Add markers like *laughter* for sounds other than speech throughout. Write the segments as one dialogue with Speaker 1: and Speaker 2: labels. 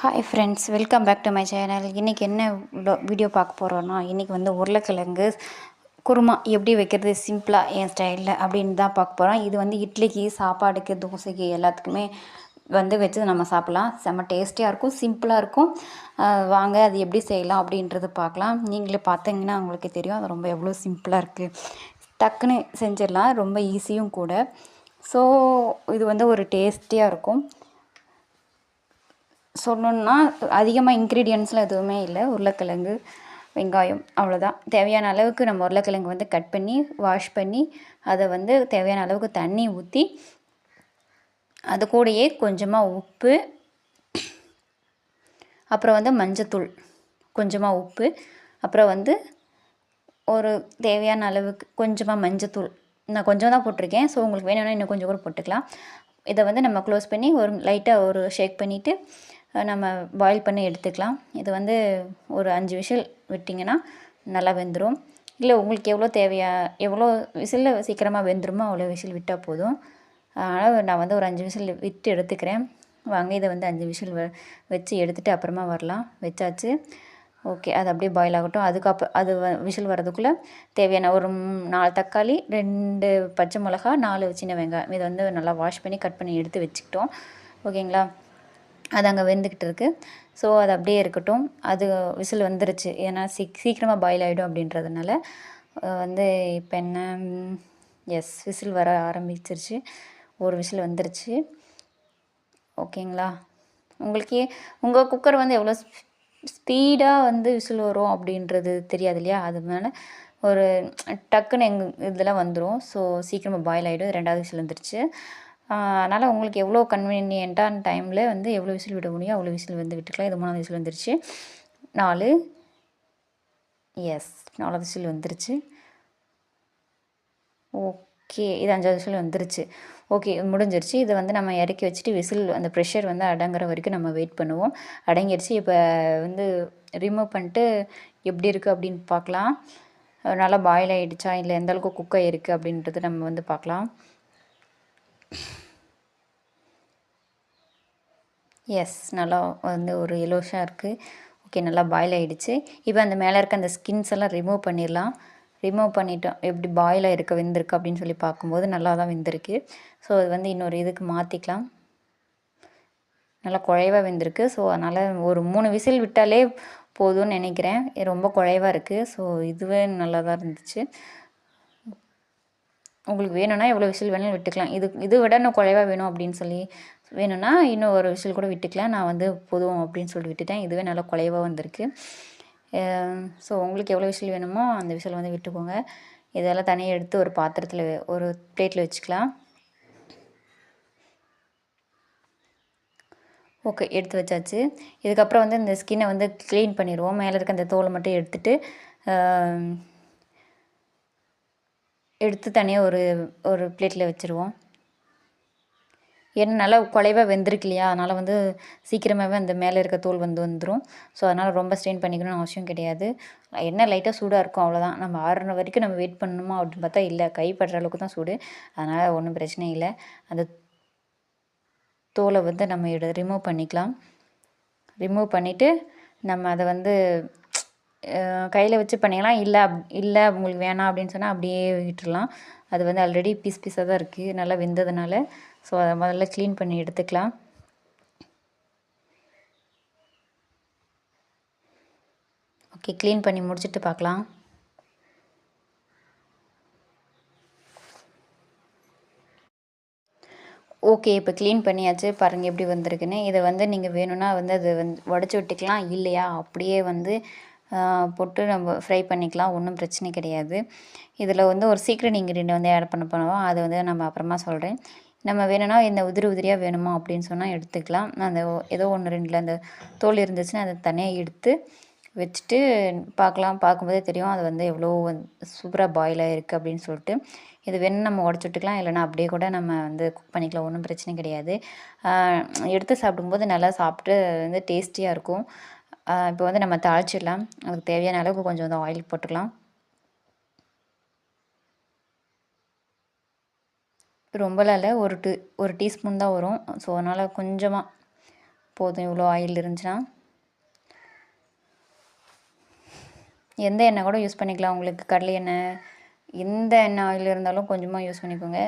Speaker 1: Hi friends welcome back to my channel இன்றைக்கி என்ன video பார்க்க போகிறோன்னா இன்றைக்கி வந்து உருளைக்கிழங்கு குருமா எப்படி வைக்கிறது சிம்பிளாக என் ஸ்டைலில் அப்படின்னு தான் பார்க்க போகிறோம் இது வந்து இட்லிக்கு சாப்பாடுக்கு தோசைக்கு எல்லாத்துக்குமே வந்து வச்சு நம்ம சாப்பிட்லாம். செம்ம டேஸ்டியாக இருக்கும் சிம்பிளாக இருக்கும். வாங்க அது எப்படி செய்யலாம் அப்படின்றது பார்க்கலாம். நீங்களே பார்த்தீங்கன்னா உங்களுக்கு தெரியும் அது ரொம்ப எவ்வளோ சிம்பிளாக இருக்குது டக்குன்னு செஞ்சிடலாம் ரொம்ப ஈஸியும் கூட. ஸோ இது வந்து ஒரு டேஸ்டியாக இருக்கும். சொல்லணுன்னா அதிகமாக இன்க்ரீடியன்ஸ்லாம் எதுவுமே இல்லை. உருளைக்கிழங்கு வெங்காயம் அவ்வளோதான் தேவையான அளவுக்கு நம்ம உருளைக்கிழங்கு வந்து கட் பண்ணி வாஷ் பண்ணி அதை வந்து தேவையான அளவுக்கு தண்ணி ஊற்றி அது கூடயே கொஞ்சமாக உப்பு அப்புறம் வந்து மஞ்சத்தூள் கொஞ்சமாக உப்பு அப்புறம் வந்து ஒரு தேவையான அளவுக்கு கொஞ்சமாக மஞ்சத்தூள். நான் கொஞ்சம் தான் போட்டிருக்கேன். ஸோ உங்களுக்கு வேணும்னா இன்னும் கொஞ்சம் கூட போட்டுக்கலாம். இதை வந்து நம்ம க்ளோஸ் பண்ணி ஒரு லைட்டாக ஒரு ஷேக் பண்ணிவிட்டு நம்ம பாயில் பண்ணி எடுத்துக்கலாம். இது வந்து ஒரு அஞ்சு விசில் விட்டிங்கன்னா நல்லா வெந்துடும் இல்லை உங்களுக்கு எவ்வளோ தேவையா எவ்வளோ விசிலில் சீக்கிரமாக வெந்துருமோ அவ்வளோ விசில் விட்டால் போதும். அதனால் நான் வந்து ஒரு அஞ்சு விசில் விட்டு எடுத்துக்கிறேன். வாங்க இதை வந்து அஞ்சு விசில் வ வச்சு எடுத்துகிட்டு அப்புறமா வரலாம். வச்சாச்சு. ஓகே அது அப்படியே பாயில் ஆகட்டும். அதுக்கப்புறம் அது வ- விசில் வரதுக்குள்ளே தேவையான ஒரு நாலு தக்காளி ரெண்டு பச்சை மிளகா நாலு சின்ன வெங்காயம். இதை வந்து நல்லா வாஷ் பண்ணி கட் பண்ணி எடுத்து வச்சுக்கிட்டோம். ஓகேங்களா? அது அங்கே வெந்துக்கிட்டு இருக்குது ஸோ அது அப்படியே இருக்கட்டும். அது விசில் வந்துருச்சு. ஏன்னா சீக் சீக்கிரமாக பாயில் ஆகிடும் அப்படின்றதுனால வந்து இப்போ என்ன எஸ் விசில் வர ஆரம்பிச்சிருச்சு. ஒரு விசில் வந்துருச்சு. ஓகேங்களா? உங்களுக்கே உங்கள் குக்கர் வந்து எவ்வளோ ஸ்பீடாக வந்து விசில் வரும் அப்படின்றது தெரியாது இல்லையா? அதனால ஒரு டக்குன்னு எங்கள் இதெல்லாம் வந்துடும் ஸோ சீக்கிரமாக பாயில் ஆகிடும் ரெண்டாவது விசில் வந்துருச்சு. அதனால் உங்களுக்கு எவ்வளோ கன்வீனியண்ட்டான டைமில் வந்து எவ்வளோ விசில் விட முடியும் அவ்வளோ விசில் வந்து விட்டுக்கலாம். இது மூணாவது விசில் வந்துருச்சு. நாலு. எஸ் நாலாவது விசில் வந்துருச்சு. ஓகே இது அஞ்சாவது விசில் வந்துருச்சு. ஓகே முடிஞ்சிருச்சு. இதை வந்து நம்ம இறக்கி வச்சுட்டு விசில் அந்த ப்ரெஷர் வந்து அடங்குற வரைக்கும் நம்ம வெயிட் பண்ணுவோம். அடங்கிடுச்சு இப்போ வந்து ரிமூவ் பண்ணிட்டு எப்படி இருக்குது அப்படின்னு பார்க்கலாம். நல்லா பாயில் ஆகிடுச்சா இல்லை எந்த அளவுக்கு குக் ஆகிருக்கு அப்படின்றது நம்ம வந்து பார்க்கலாம். எஸ் நல்லா வந்து ஒரு எலோஷாக இருக்குது ஓகே நல்லா பாயில் ஆகிடுச்சு இப்போ அந்த மேலே இருக்க அந்த ஸ்கின்ஸ் எல்லாம் ரிமூவ் பண்ணிடலாம். ரிமூவ் பண்ணிட்டோம் எப்படி பாயில் இருக்க வெந்திருக்கு அப்படின்னு சொல்லி பார்க்கும்போது நல்லா தான் வெந்திருக்கு. ஸோ அது வந்து இன்னொரு இதுக்கு மாற்றிக்கலாம் நல்லா குழைவாக வெந்திருக்கு. ஸோ அதனால் ஒரு மூணு விசில் விட்டாலே போதும்னு நினைக்கிறேன். ரொம்ப குழைவாக இருக்குது ஸோ இதுவே நல்லா தான் இருந்துச்சு. உங்களுக்கு வேணும்னா எவ்வளோ விசில் வேணாலும் விட்டுக்கலாம். இது இது விட இன்னும் குறைவாக வேணும் அப்படின்னு சொல்லி வேணும்னா இன்னும் ஒரு விசில் கூட விட்டுக்கலாம். நான் வந்து போதும் அப்படின்னு சொல்லிட்டு விட்டுட்டேன். இதுவே நல்லா குறைவாக வந்திருக்கு. ஸோ உங்களுக்கு எவ்வளோ விசில் வேணுமோ அந்த விசில் வந்து விட்டுக்கோங்க. இதெல்லாம் தனியாக எடுத்து ஒரு பாத்திரத்தில் ஒரு பிளேட்டில் வச்சுக்கலாம். ஓகே எடுத்து வச்சாச்சு. இதுக்கப்புறம் வந்து இந்த ஸ்கின்னை வந்து க்ளீன் பண்ணிடுவோம். மேலே இருக்க அந்த தோலை மட்டும் எடுத்துகிட்டு எடுத்து தனியாக ஒரு ஒரு பிளேட்டில் வச்சுருவோம். ஏன்னா நல்லா குலைவாக வெந்திருக்கு இல்லையா? அதனால் வந்து சீக்கிரமாகவே அந்த மேலே இருக்க தோல் வந்து வந்துடும் ஸோ அதனால் ரொம்ப ஸ்ட்ரெயின் பண்ணிக்கணும்னு அவசியம் கிடையாது. என்ன லைட்டாக சூடாக இருக்கும் அவ்வளோதான் நம்ம ஆறுன வரைக்கும் நம்ம வெயிட் பண்ணணுமா அப்படின்னு பார்த்தா இல்லை. கைப்படுற அளவுக்கு தான் சூடு. அதனால் ஒன்றும் பிரச்சனை இல்லை. அந்த தோலை வந்து நம்ம எடு ரிமூவ் பண்ணிக்கலாம். ரிமூவ் பண்ணிவிட்டு நம்ம அதை வந்து கையில் வச்சு பண்ணிக்கலாம் இல்லை அப் இல்லை உங்களுக்கு வேணாம் அப்படின்னு சொன்னால் அப்படியே விட்டுடலாம். அது வந்து ஆல்ரெடி பீஸ் பீஸாக தான் இருக்குது நல்லா வெந்ததுனால. ஸோ அதை முதல்ல க்ளீன் பண்ணி எடுத்துக்கலாம். ஓகே க்ளீன் பண்ணி முடிச்சுட்டு பார்க்கலாம். ஓகே இப்போ க்ளீன் பண்ணியாச்சு. பாருங்கள் எப்படி வந்திருக்குன்னு. இதை வந்து நீங்கள் வேணும்னா வந்து அது வந்து உடச்சி விட்டுக்கலாம். இல்லையா? அப்படியே வந்து போட்டு நம்ம ஃப்ரை பண்ணிக்கலாம். ஒன்றும் பிரச்சனை கிடையாது. இதில் வந்து ஒரு சீக்ரெட் இன்க்ரீடியன்ட் வந்து ஆட் பண்ண பண்ணுவோம் அதை வந்து நம்ம அப்புறமா சொல்கிறேன் நம்ம வேணும்னா இந்த உதிரி உதிரியாக வேணுமா அப்படின்னு சொன்னால் எடுத்துக்கலாம். அந்த ஏதோ ஒன்று ரெண்டில் அந்த தோல் இருந்துச்சுன்னா அதை தனியாக எடுத்து வச்சுட்டு பார்க்கலாம். பார்க்கும்போதே தெரியும் அது வந்து எவ்வளோ சூப்பராக பாயில் ஆகிருக்கு அப்படின்னு சொல்லிட்டு. இது வேணும் நம்ம உடச்சி விட்டுக்கலாம். இல்லைன்னா அப்படியே கூட நம்ம வந்து குக் பண்ணிக்கலாம். ஒன்றும் பிரச்சனை கிடையாது. எடுத்து சாப்பிடும்போது நல்லா சாப்பிட்டு வந்து டேஸ்டியாக இருக்கும். இப்போ வந்து நம்ம தாளிச்சிடலாம். அதுக்கு தேவையான அளவுக்கு கொஞ்சம் வந்து ஆயில் போட்டுக்கலாம். ரொம்பலாம் இல்லை ஒரு டூ ஒரு டீஸ்பூன் தான் வரும். ஸோ அதனால் கொஞ்சமாக போதும். இவ்வளோ ஆயில் இருந்துச்சுன்னா. எந்த எண்ணெய் கூட யூஸ் பண்ணிக்கலாம். உங்களுக்கு கடலை எண்ணெய் எந்த எண்ணெய் ஆயில் இருந்தாலும் கொஞ்சமாக யூஸ் பண்ணிக்கோங்க.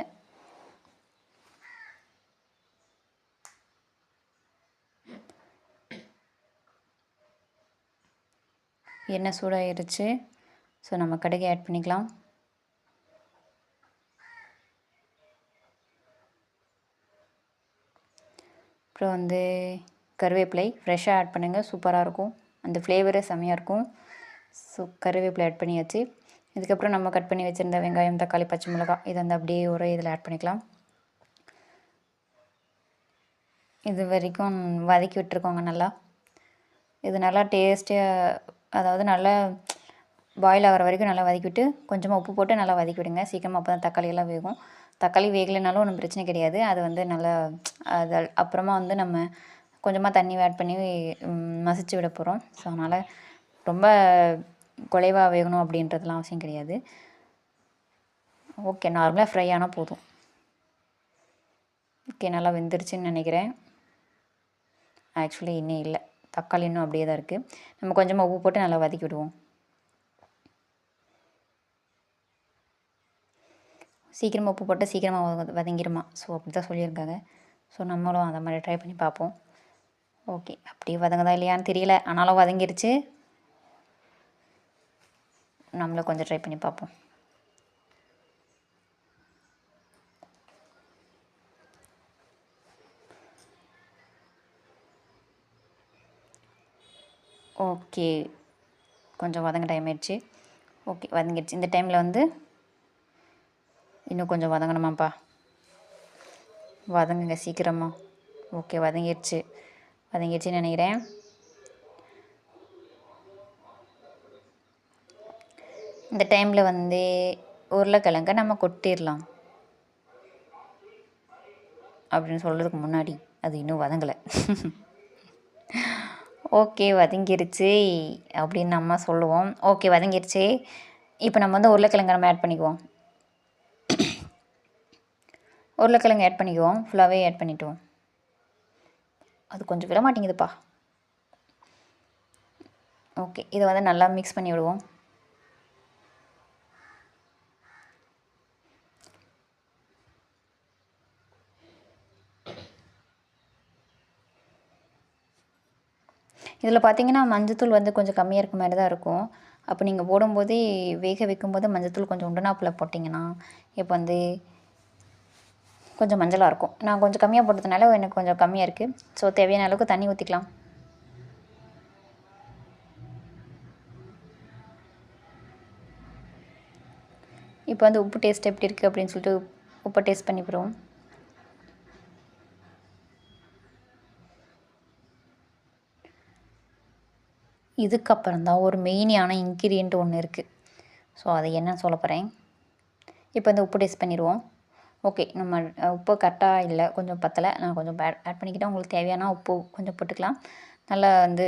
Speaker 1: எண்ணெய் சூடாகிருச்சு ஸோ நம்ம கடுகு ஆட் பண்ணிக்கலாம். அப்புறம் வந்து கருவேப்பிலை ஃப்ரெஷ்ஷாக ஆட் பண்ணுங்கள் சூப்பராக இருக்கும். அந்த ஃப்ளேவரே செம்மையாக இருக்கும். ஸோ கருவேப்பிலை ஆட் பண்ணியாச்சு. இதுக்கப்புறம் நம்ம கட் பண்ணி வச்சுருந்த வெங்காயம் தக்காளி பச்சை மிளகாய் இதை வந்து அப்படியே ஒரு இதில் ஆட் பண்ணிக்கலாம். இது வரைக்கும் வதக்கி விட்டுருக்கோங்க நல்லா. இது நல்லா டேஸ்டியாக அதாவது நல்லா பாயில் ஆகிற வரைக்கும் நல்லா வதக்கிவிட்டு கொஞ்சமாக உப்பு போட்டு நல்லா வதக்கி விடுங்க சீக்கிரமாக அப்போ தான் தக்காளி எல்லாம் வேகும். தக்காளி வேகலைனாலும் ஒன்றும் பிரச்சனை கிடையாது. அது வந்து நல்லா அது அப்புறமா வந்து நம்ம கொஞ்சமாக தண்ணி ஆட் பண்ணி மசிச்சு விட போகிறோம் ஸோ அதனால் ரொம்ப குலைவாக வேகணும் அப்படின்றதுலாம் அவசியம் கிடையாது. ஓகே நார்மலாக ஃப்ரை ஆனால் போதும். ஓகே நல்லா வெந்துருச்சுன்னு நினைக்கிறேன். ஆக்சுவலி இன்னும் இல்லை. தக்காளி இன்னும் அப்படியே தான் இருக்குது நம்ம கொஞ்சமாக உப்பு போட்டு நல்லா வதக்கி விடுவோம். சீக்கிரமாக உப்பு போட்டு சீக்கிரமாக வதங்கிடுமா ஸோ அப்படி தான் சொல்லியிருக்காங்க. ஸோ நம்மளும் அந்த மாதிரி ட்ரை பண்ணி பார்ப்போம். ஓகே அப்படியே வதங்குதா இல்லையான்னு தெரியல. ஆனாலும் வதங்கிருச்சு. நம்மளும் கொஞ்சம் ட்ரை பண்ணி பார்ப்போம். ஓகே. கொஞ்சம் வதங்க டைம் ஆயிடுச்சு. ஓகே வதங்கிடுச்சு. இந்த டைமில் வந்து இன்னும் கொஞ்சம் வதங்கணுமாப்பா? வதங்குங்க சீக்கிரமாக ஓகே வதங்கிடுச்சு. வதங்கிடுச்சுன்னு நினைக்கிறேன். இந்த டைமில் வந்து உருளைக்கிழங்க நம்ம கொட்டிடலாம். அப்படின்னு சொல்கிறதுக்கு முன்னாடி. அது இன்னும் வதங்கலை. *laughs* ஓகே வதங்கிருச்சு அப்படின்னு நம்ம சொல்லுவோம். ஓகே வதங்கிருச்சு. இப்போ நம்ம வந்து உருளைக்கிழங்கு நம்ம ஆட் பண்ணிக்குவோம். உருளைக்கிழங்கு ஆட் பண்ணிக்குவோம். ஃபுல்லாகவே ஆட் பண்ணிவிடுவோம் அது கொஞ்சம் விட மாட்டேங்குதுப்பா. ஓகே இதை வந்து நல்லா மிக்ஸ் பண்ணி விடுவோம் இதில் பார்த்தீங்கன்னா மஞ்சத்தூள் வந்து கொஞ்சம் கம்மியாக இருக்க மாதிரி தான் இருக்கும். அப்போ நீங்கள் போடும்போதே வேக வைக்கும்போது மஞ்சத்தூள் கொஞ்சம் உண்டுனாப்பில் போட்டிங்கன்னா இப்போ வந்து கொஞ்சம் மஞ்சளாக இருக்கும். நான் கொஞ்சம் கம்மியாக போட்டதுனால எனக்கு கொஞ்சம் கம்மியாக இருக்குது ஸோ தேவையான அளவுக்கு தண்ணி ஊற்றிக்கலாம் இப்போ வந்து உப்பு டேஸ்ட் எப்படி இருக்குது அப்படின்னு சொல்லிட்டு உப்பை டேஸ்ட் பண்ணி இதுக்கப்புறம் தான் ஒரு மெயினான இன்க்ரீடியண்ட் ஒன்று இருக்குது ஸோ அதை என்னன்னு சொல்ல போகிறேன் இப்போ இந்த உப்பு டேஸ்ட் பண்ணிடுவோம். ஓகே நம்ம உப்பு கரெக்டாக இல்லை கொஞ்சம் பத்தலை நான் கொஞ்சம் ஆட் ஆட் பண்ணிக்கிட்டேன். உங்களுக்கு தேவையான உப்பு கொஞ்சம் போட்டுக்கலாம். நல்லா வந்து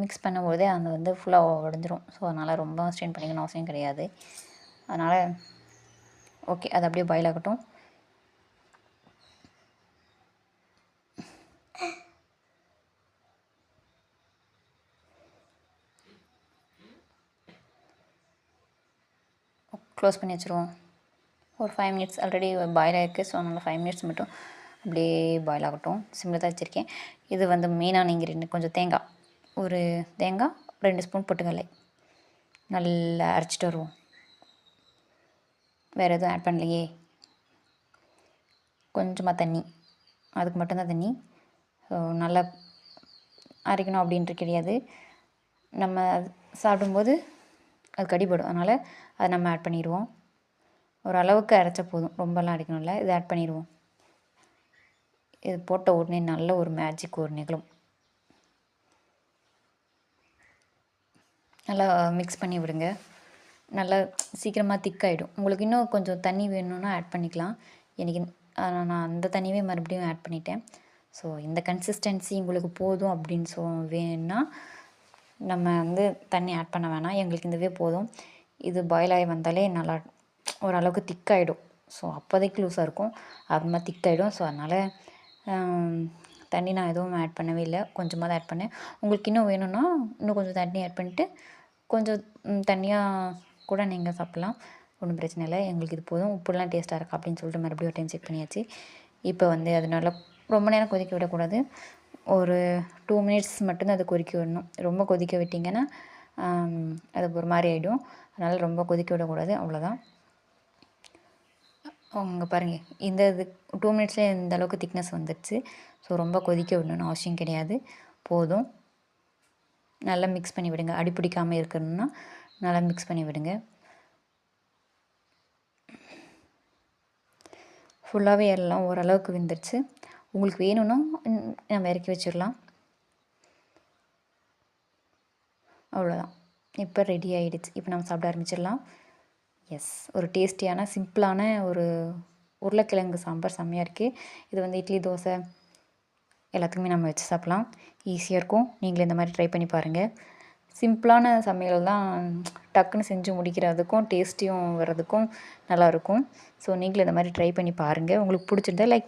Speaker 1: மிக்ஸ் பண்ணும்போதே அந்த வந்து ஃபுல்லாக உடஞ்சிரும். ஸோ அதனால் ரொம்ப ஸ்ட்ரெயின் பண்ணிக்கணும் அவசியம் கிடையாது. அதனால் ஓகே அது அப்படியே பாயில் ஆகட்டும். க்ளோஸ் பண்ணி வச்சுருவோம். ஒரு ஃபைவ் மினிட்ஸ் ஆல்ரெடி பாயில் ஆகிருக்கு ஸோ அதனால் ஃபைவ் மினிட்ஸ் மட்டும் அப்படியே பாயில் ஆகட்டும். சிம்மில் தான் வச்சுருக்கேன். இது வந்து மெயினான இன்க்ரீடியன்ட் கொஞ்சம் தேங்காய். ஒரு தேங்காய் ரெண்டு ஸ்பூன் பொட்டுக்கடலை. நல்லா அரைச்சிட்டு வருவோம். வேறு எதுவும் ஆட் பண்ணலையே. கொஞ்சமாக தண்ணி. அதுக்கு மட்டும்தான் தண்ணி. ஸோ நல்லா அரைக்கணும் அப்படின்ட்டு கிடையாது. நம்ம சாப்பிடும்போது அது கடிபடும். அதனால் அதை நம்ம ஆட் பண்ணிடுவோம். ஓரளவுக்கு அரைச்சா போதும். ரொம்பலாம் அரைக்கணும்ல இதை ஆட் பண்ணிடுவோம். இது போட்ட உடனே நல்ல ஒரு மேஜிக் ஒரு நிகழும். நல்லா மிக்ஸ் பண்ணி விடுங்க. நல்லா சீக்கிரமாக திக்காயிடும் உங்களுக்கு இன்னும் கொஞ்சம் தண்ணி வேணும்னா ஆட் பண்ணிக்கலாம். எனக்கு நான் அந்த தண்ணியவே மறுபடியும் ஆட் பண்ணிட்டேன். ஸோ இந்த கன்சிஸ்டன்சி உங்களுக்கு போதும் அப்படின்னு சொ வேணுன்னா நம்ம வந்து தண்ணி ஆட் பண்ண வேணாம். எங்களுக்கு இதுவே போதும். இது பாயில் ஆகி வந்தாலே நல்லா ஓரளவுக்கு திக்காயிடும் ஸோ அப்போதைக்கு லூஸாக இருக்கும். அப்புறமா திக்காயிடும் ஸோ அதனால் தண்ணி நான் எதுவும் ஆட் பண்ணவே இல்லை. கொஞ்சமாக தான் ஆட் பண்ணேன். உங்களுக்கு இன்னும் வேணும்னா இன்னும் கொஞ்சம் தண்ணி ஆட் பண்ணிட்டு கொஞ்சம் தண்ணியாக கூட நீங்கள் சாப்பிட்லாம். ஒன்றும் பிரச்சனை இல்லை. எங்களுக்கு இது போதும். உப்புலாம் டேஸ்ட்டாக இருக்கா அப்படின்னு சொல்லிட்டு மறுபடியும் ஒரு டைம் செக் பண்ணியாச்சு. இப்போ வந்து அதனால ரொம்ப நேரம் கொதிக்க விடக்கூடாது. ஒரு டூ மினிட்ஸ் மட்டும்தான் அது கொதிக்க விடணும். ரொம்ப கொதிக்க விட்டிங்கன்னா அது ஒரு மாதிரி ஆகிடும் அதனால் ரொம்ப கொதிக்க விடக்கூடாது. அவ்வளோதான் அவங்க பாருங்கள் இந்த இது டூ மினிட்ஸ்லேயே இந்த அளவுக்கு திக்னஸ் வந்துடுச்சு ஸோ ரொம்ப கொதிக்க விடணும்னு அவசியம் கிடையாது. போதும். நல்லா மிக்ஸ் பண்ணி விடுங்க. அடி பிடிக்காமல் இருக்கணும்னா நல்லா மிக்ஸ் பண்ணி விடுங்க. ஃபுல்லாகவே எல்லாம் ஓரளவுக்கு வெந்துருச்சு. உங்களுக்கு வேணும்னா நம்ம இறக்கி வச்சிடலாம். அவ்வளோதான் இப்போ ரெடி ஆகிடுச்சு இப்போ நம்ம சாப்பிட ஆரம்பிச்சிடலாம். எஸ் ஒரு டேஸ்டியான சிம்பிளான ஒரு உருளைக்கிழங்கு சாம்பார் செம்மையாக இருக்குது இது வந்து இட்லி தோசை எல்லாத்துக்குமே நம்ம வச்சு சாப்பிட்லாம். ஈஸியாக இருக்கும். நீங்களும் இந்த மாதிரி ட்ரை பண்ணி பாருங்கள் சிம்பிளான சமையல் தான் டக்குன்னு செஞ்சு முடிக்கிறதுக்கும் டேஸ்டியும் வர்றதுக்கும் நல்லாயிருக்கும் ஸோ நீங்களும் இந்த மாதிரி ட்ரை பண்ணி பாருங்கள் உங்களுக்கு பிடிச்சிருந்தா லைக்